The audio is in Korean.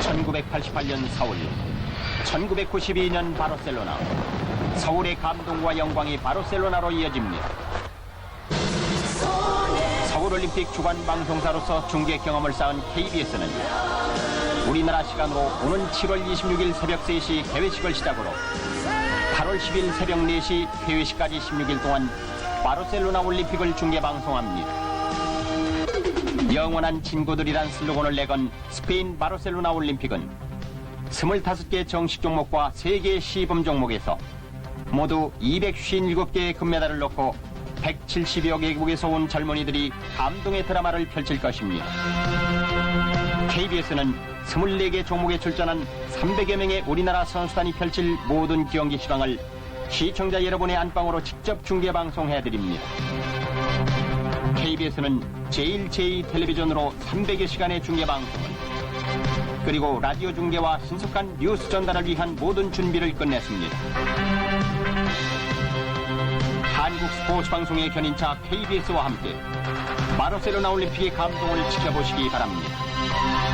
1988년 서울, 1992년 바르셀로나. 서울의 감동과 영광이 바르셀로나로 이어집니다. 서울올림픽 주관 방송사로서 중계 경험을 쌓은 KBS는 우리나라 시간으로 오는 7월 26일 새벽 3시 개회식을 시작으로 8월 10일 새벽 4시 개회식까지 16일 동안 바르셀로나 올림픽을 중계 방송합니다. 영원한 친구들이란 슬로건을 내건 스페인 바르셀로나 올림픽은 25개 정식 종목과 3개 시범 종목에서 모두 257개의 금메달을 넣고 170여 개국에서 온 젊은이들이 감동의 드라마를 펼칠 것입니다. KBS는 24개 종목에 출전한 300여 명의 우리나라 선수단이 펼칠 모든 경기 시황을 시청자 여러분의 안방으로 직접 중계 방송해드립니다. KBS는 제1, 제2 텔레비전으로 300여 시간의 중계 방송을 그리고 라디오 중계와 신속한 뉴스 전달을 위한 모든 준비를 끝냈습니다. 한국 스포츠 방송의 견인차 KBS와 함께 바르셀로나 올림픽의 감동을 지켜보시기 바랍니다.